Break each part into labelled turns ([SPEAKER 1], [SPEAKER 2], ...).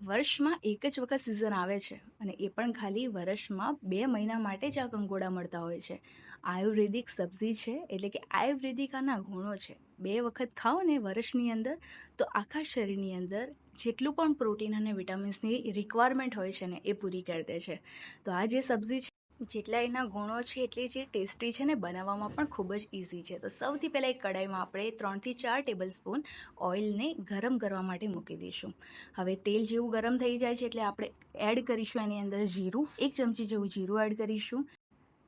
[SPEAKER 1] વર્ષમાં એક જ વખત સિઝન આવે છે અને એ પણ ખાલી વર્ષમાં બે મહિના માટે જ આ કંગોળા મળતા હોય છે. આયુર્વેદિક સબ્જી છે એટલે કે આયુર્વેદિક આના ગુણો છે. બે વખત ખાઓ ને વર્ષની અંદર તો આખા શરીરની અંદર જેટલું પણ પ્રોટીન અને વિટામિન્સની રિક્વાયરમેન્ટ હોય છે ને એ પૂરી કરી દે છે. તો આ જે સબ્જી છે જેટલા એના ગુણો છે, એટલી જે ટેસ્ટી છે ને, બનાવવામાં પણ ખૂબ જ ઇઝી છે. તો સૌથી પહેલાં એક કડાઈમાં આપણે ત્રણથી ચાર ટેબલ સ્પૂન ઓઇલને ગરમ કરવા માટે મૂકી દઈશું. હવે તેલ જેવું ગરમ થઈ જાય છે, એટલે આપણે એડ કરીશું એની અંદર જીરું. એક ચમચી જેવું જીરું એડ કરીશું.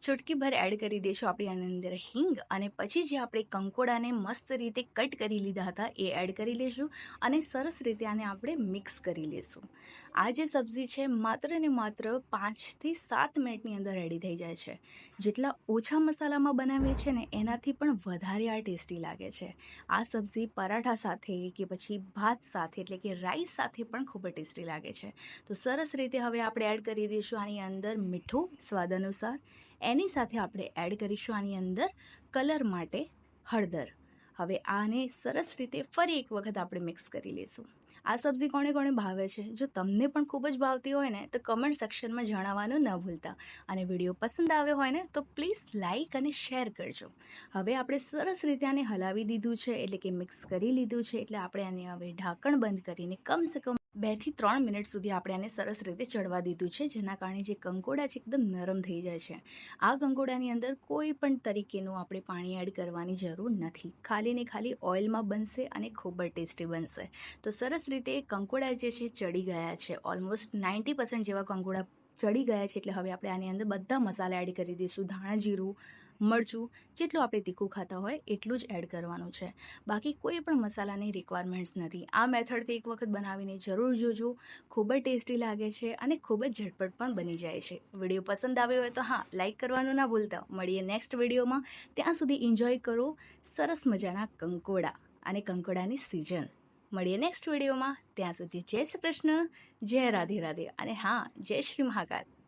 [SPEAKER 1] ચૂટકીભર એડ કરી દઈશું આપણે અંદર હિંગ અને પછી જે આપણે કંકોડાને મસ્ત રીતે કટ કરી લીધા હતા એ એડ કરી લઈશું અને સરસ રીતે આને આપણે મિક્સ કરી લઈશું આ જે સબ્જી છે માત્ર ને માત્ર પાંચથી સાત મિનિટની અંદર રેડી થઈ જાય છે. જેટલા ઓછા મસાલામાં બનાવીએ છીએ ને એનાથી પણ વધારે આ ટેસ્ટી લાગે છે. આ સબ્જી પરાઠા સાથે કે પછી ભાત સાથે એટલે કે રાઈસ સાથે પણ ખૂબ જ ટેસ્ટી લાગે છે. તો સરસ રીતે હવે આપણે એડ કરી દઈશું આની અંદર મીઠું, સ્વાદ અનુસાર. એની સાથે આપણે એડ કરીશું આની અંદર કલર માટે હળદર. હવે આને સરસ રીતે ફરી એક વખત આપણે મિક્સ કરી લઈશું. આ સબ્જી કોણે કોણે ભાવે છે? જો તમને પણ ખૂબ જ ભાવતી હોય ને, તો કમેન્ટ સેક્શનમાં જણાવવાનું ન ભૂલતા. અને વીડિયો પસંદ આવ્યો હોય ને, તો પ્લીઝ લાઇક અને શેર કરજો. હવે આપણે સરસ રીતે આને હલાવી દીધું છે, એટલે કે મિક્સ કરી લીધું છે, એટલે આપણે આને હવે ઢાંકણ બંધ કરીને કમસે કમ બેથી ત્રણ મિનિટ સુધી આપણે આને સરસ રીતે ચડવા દીધું છે, જેના કારણે જે કંકોડા છે એકદમ નરમ થઈ જાય છે. આ કંકોડાની અંદર કોઈ પણ તરીકેનું આપણે પાણી એડ કરવાની જરૂર નથી. ખાલી ને ખાલી ઓઇલમાં બનશે અને ખૂબ જ ટેસ્ટી બનશે. તો સરસ રીતે કંકોડા જે છે ચડી ગયા છે. ઓલમોસ્ટ નાઇન્ટી પર્સન્ટ જેવા કંકોડા ચડી ગયા છે, એટલે હવે આપણે આની અંદર બધા મસાલા એડ કરી દઈશું. ધાણા જીરું મરચું, જેટલું આપણે તીખું ખાતા હોય એટલું જ એડ કરવાનું છે. બાકી કોઈ પણ મસાલાની રિક્વાયરમેન્ટ્સ નથી. આ મેથડથી એક વખત બનાવીને જરૂર જોજો. ખૂબ જ ટેસ્ટી લાગે છે અને ખૂબ જ ઝટપટ પણ બની જાય છે. વીડિયો પસંદ આવ્યો હોય તો હા લાઇક કરવાનું ના ભૂલતા. મળીએ નેક્સ્ટ વિડીયોમાં. ત્યાં સુધી એન્જોય કરો સરસ મજાના કંકોડા અને કંકોડાની સિઝન મળીએ નેક્સ્ટ વિડીયોમાં. ત્યાં સુધી જય શ્રી કૃષ્ણ, જય રાધે રાધે અને હા, જય શ્રી મહાકાલ.